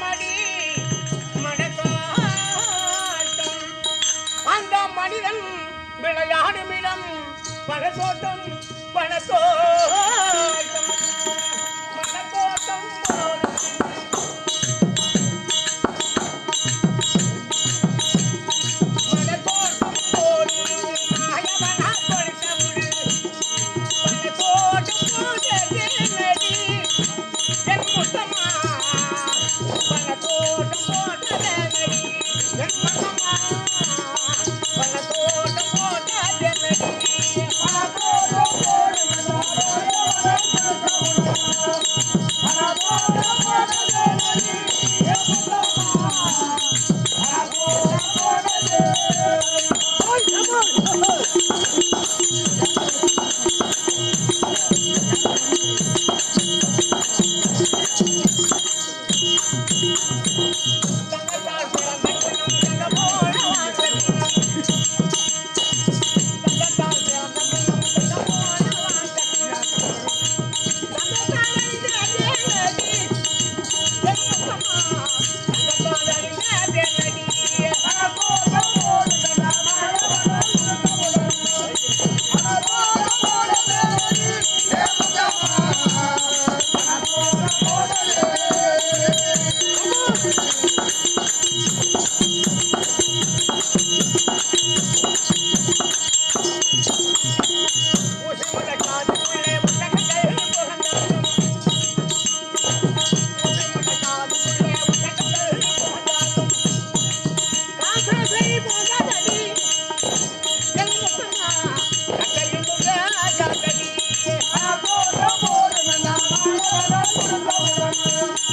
மடி மடக்காட்டம் அந்த மனிதன் விளையாடும் இடம் பழத்தோட்டம் பழத்தோட்டம் பழத்தோட்டம் Thank you.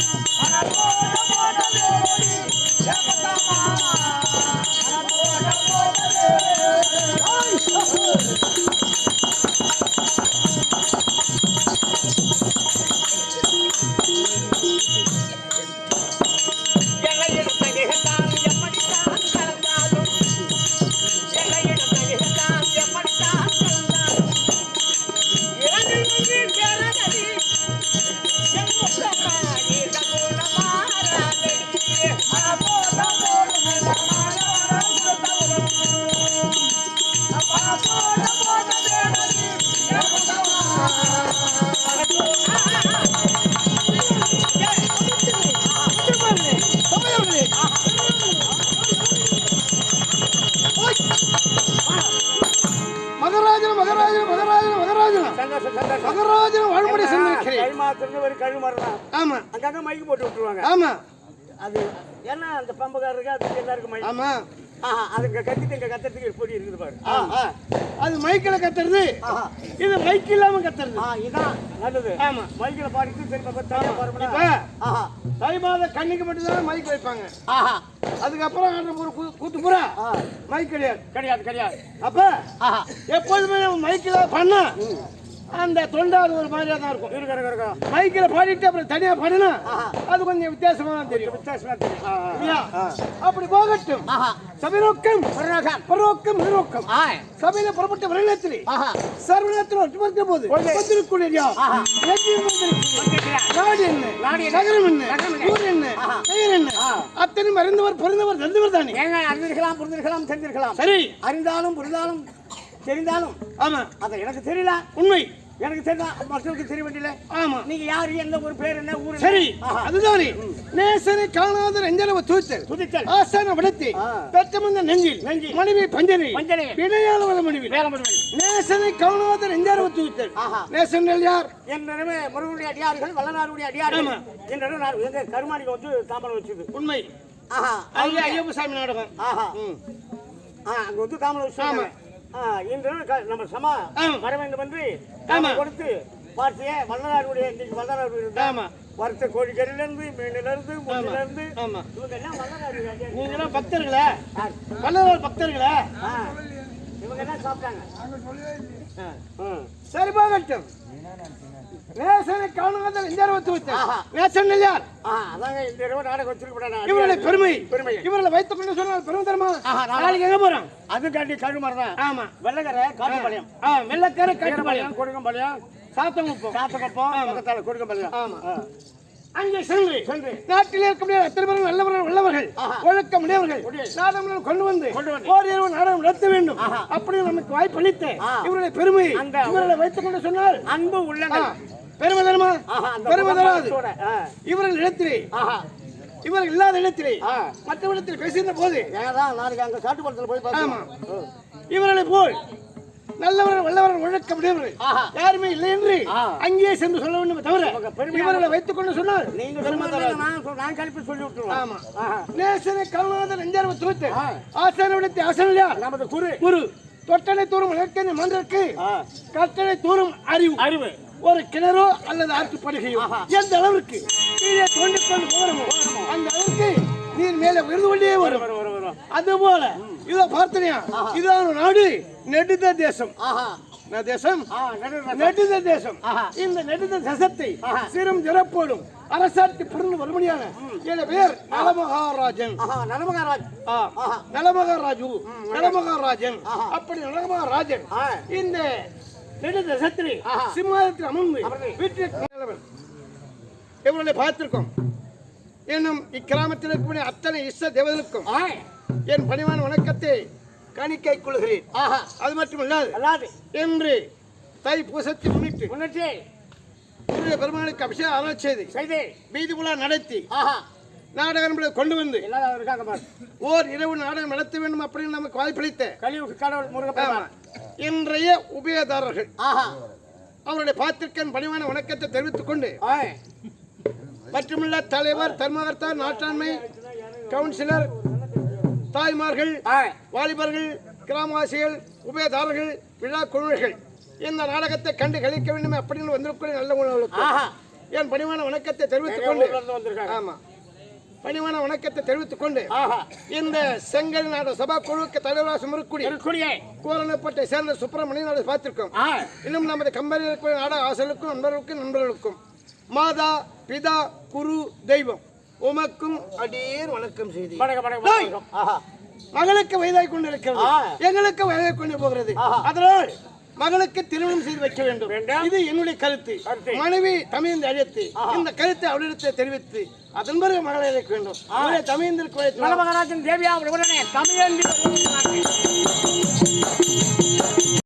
மகராஜன் வாழ்முறை சென்றிருக்கிறேன் கை மாத்திரம் ஒரு கழு மரம் ஆமா. அங்கங்க மைக்கு போட்டு விட்டுருவாங்க. ஆமா. அது ஏன்னா அந்த பம்புக்காரருக்கு அது எல்லாருக்கும் மைக் ஆமா. ஆஹா அது இங்க கத்திட்டு இங்க கத்துறதுக்கு பொடி இருக்குது பாரு. அது மைக்கில் கத்துறது. இது மைக் இல்லாம கத்துறது. இதான் நல்லது. ஆமா. மைக்கில் பாடிட்டு சரி தனியாக இப்ப தை மாத கண்ணிக்கு மட்டும் தான் மைக் வைப்பாங்க அதுக்கப்புறம் ஆடுற ஒரு கூத்து பூரா மைக் கிடையாது. கிடையாது கிடையாது. அப்ப எப்போதுமே மைக்கில் பண்ணா அந்த தொண்டை அது ஒரு மாதிரியா தான் இருக்கும். இருக்க இருக்க இருக்க. மைக்கில் பாடிட்டு அப்புறம் தனியா பாடினா. அது கொஞ்சம் வித்தியாசமா தான் தெரியும். வித்தியாசமா தெரியும்? அப்படி போகட்டும். சபைநோக்கம். பரலோக்கம் நிரோக்கம் சபையில புறப்பட்ட வருடத்திலே ஆஹா. சர்வனத்தில் ஒற்றுமர்க்க போது. வந்திருக்கூடிய. நாடு என்ன? நகரம் என்ன? ஊர் என்ன. பெயர் என்ன? அத்தனை அறிந்தவர் பிறந்தவர் தெரிந்தவர் தானே? அறிந்திருக்கலாம் புரிந்திருக்கலாம் தெரிஞ்சிருக்கலாம் சரி. அறிந்தாலும் புரிந்தாலும் தெரிந்தாலும். ஆமா. அது எனக்கு தெரியல. உண்மை. எனக்கு தெரிஞ்சா மற்றவருக்கு தெரிய வேண்டியல ஆமா. நீங்க யாரு எந்த ஒரு பேர் என்ன ஊர்? சரி. அதுதானே. நேசனை காணாத நெஞ்சளவு தூத்தல் துதித்தல் ஆசான விடத்தி. பெற்றமந்த நெஞ்சில் நெஞ்சில். மனைவி பஞ்சனை பஞ்சனை. வினையாளவள மனைவி. நேசனை காணாத நெஞ்சளவு தூத்தல். நேசங்கள் யார்? என்னிடமே முருகனுடைய அடியார்கள் வல்லநாருடைய அடியார்கள். என்னிடம் நான் எங்க கருமாடிக்கு வந்து தாம்பரம் வச்சுது. உண்மை. ஆஹா. ஐயா ஐயப்ப சாமி நாடகம். ஆஹா. அங்க வந்து தாம்பரம் வச்சு இன்று க- நம்ம சமா. வர வேண்டும் என்று கொடுத்து பார்த்தியே வல்லநாருடைய இன்னைக்கு வல்லநாடு இருந்தா ஆமா. வறுத்த கோழிக்கறில இருந்து மீன்ல இருந்து முட்டில ஆமா. இருந்து ஆமா இவங்க எல்லாம் வல்லநாருடைய அடியார்கள். நீங்களாம் பக்தர்களா? வல்லவர் பக்தர்களா ஆ. இவங்க என்ன சாப்பிட்டாங்க ஆ. ம். சரி போகட்டும் ஆ, அதாங்க இந்த இரவு நாடகம் வச்சிருக்கேன் இவருடைய பெருமை. பெருமை இவர்களை வைத்துக் கொண்டு சொன்னால் பெருமை தருமா நாளைக்கு எங்க போறோம்? அதுக்காண்டி கழுமரம் ஆமா. வெள்ளக்கரை காட்டுப்பாளையம். ஆ வெள்ளக்கார காட்டுப்பாளையம். கொடுங்கம்பாளையம். சாத்தங்குப்பம். சாத்தகப்பம் பக்கத்தால கொடுங்கம்பாளையம். ஆமா. அங்கே சென்று. நாட்டில் இருக்கக்கூடிய அத்தனை பேரும் நல்லவர்கள் உள்ளவர்கள். ஒழுக்கம் உடையவர்கள் உடைய. நாடகம் கொண்டு வந்து நாடகம் நடத்த வேண்டும். அப்படி நமக்கு வாய்ப்பு அளித்து. இவருடைய பெருமை இவர்களை வைத்துக் கொண்டு சொன்னால் அன்பு உள்ளங்கள் பெருமை தருமா பெருமை தராது. இவர்கள் இடத்திலே இவர்கள் இல்லாத இடத்திலே ஆ. மற்றவரிடத்தில் பேசுகின்ற போது நாளைக்கு அங்க காட்டுப்பாளத்துல போய் இவர்களை போல் நல்லவர்கள் வல்லவர்கள் ஒழுக்கம் உடையவர்கள் ஆஹா. யாருமே இல்லை என்று. அங்கேயே சென்று சொல்ல வேண்டும் தவிர இவர்களை வைத்துக் கொண்டு சொன்னால். நான் கழிப்பு சொல்லி ஆஹா. நேசனை கருணாத நெஞ்சார்வ துவத்து ஆ. ஆசான விடத்தை ஆசனம் யார் நமது குரு. குரு. தொட்டனை தூரும் இலக்கண மன்றற்கு ஆ. கட்டளை தூரும் அறிவு. அறிவு. ஒரு கிணறோ அல்லது ஆற்றுப்படுகையோ. எந்த அளவிற்கு? கீழே தோண்டிக் கொண்டு போகிறோமோ அந்த அளவுக்கு நீர் மேலே விழுந்து கொண்டே வரும். வரும் அதுபோல இத பார்த்தனியா இதான நாடு. நெடுத தேசம் தேசம் நெடுத தேசம். இந்த நெடுத தேசத்தை. சிறும் ஜிறப்போடும் அரசாட்சி பிறந்து வரும்படியான என் பேர் நலமகாராஜன் நலமகாராஜ். நலமகாராஜு நலமகாராஜன். அப்படி நலமகாராஜன். இந்த நெடுதசத்திலே ஆஹா. சிம்மாதத்தில் அமர்ந்து. வீட்டில். இவர்களை பார்த்திருக்கோம் இன்னும் இக்கிராமத்தில் இருக்கக்கூடிய அத்தனை இஷ்ட ஆய் என் பணிவான வணக்கத்தை காணிக்கை கொள்கிறேன். ஆஹா. அது மட்டுமல்லாது அல்லாது. என்று தை பூசத்தை முன்னிட்டு சூரிய பெருமானுக்கு அபிஷேகம் அருள் செய்து செய்து வீதி உலா நடத்தி ஆஹா. நாடகம் கொண்டு வந்து ஓர் இரவு நாடகம் நடத்த வேண்டும் அப்படின்னு நமக்கு வாய்ப்பளித்த கடவுள். முருகப்பெருமான். இன்றைய உபயதாரர்கள் ஆஹா. அவருடைய பாத்திருக்கன் பணிவான வணக்கத்தை தெரிவித்துக் கொண்டு மற்றுமுள்ள தலைவர் தர்மகர்த்தா நாட்டாண்மை கவுன்சிலர் தாய்மார்கள் வாலிபர்கள் கிராமவாசிகள் உபயதாரர்கள் விழா குழுவினர்கள் இந்த நாடகத்தை கண்டு கழிக்க வேண்டும் அப்படின்னு வந்திருக்கிற நல்ல உணவுகளுக்கு என் பணிவான வணக்கத்தை தெரிவித்துக் கொண்டு ஆமா. பணிவான வணக்கத்தை தெரிவித்துக் கொண்டு இந்த செங்கல் நாடு சபா குழுவுக்கு தலைவராக இருக்கக்கூடிய. கோரணப்பட்டை சேர்ந்த சுப்பிரமணியன் நாடு பார்த்திருக்கோம். இன்னும் நமது கம்பெனியில் இருக்கிற நாடக ஆசிரியருக்கும் நண்பர்களுக்கும் நண்பர்களுக்கும் மாதா பிதா குரு தெய்வம். உமக்கும் அடியேர் வணக்கம் செய்தி மகளுக்கு வயதாய் கொண்டு இருக்கிறது ஆ. எங்களுக்கு வயதாய் கொண்டு போகிறது. அதனால் மகளுக்கு திருமணம் செய்து வைக்க வேண்டும். இது என்னுடைய கருத்து. மனைவி தமிழ்ந்து அழைத்து இந்த கருத்தை அவளிடத்தை தெரிவித்து அதன் பிறகு மகளை அழைக்க வேண்டும். அவளை தமிழ்ந்திருக்க நலமகாராஜன் தேவியா உடனே தமிழ்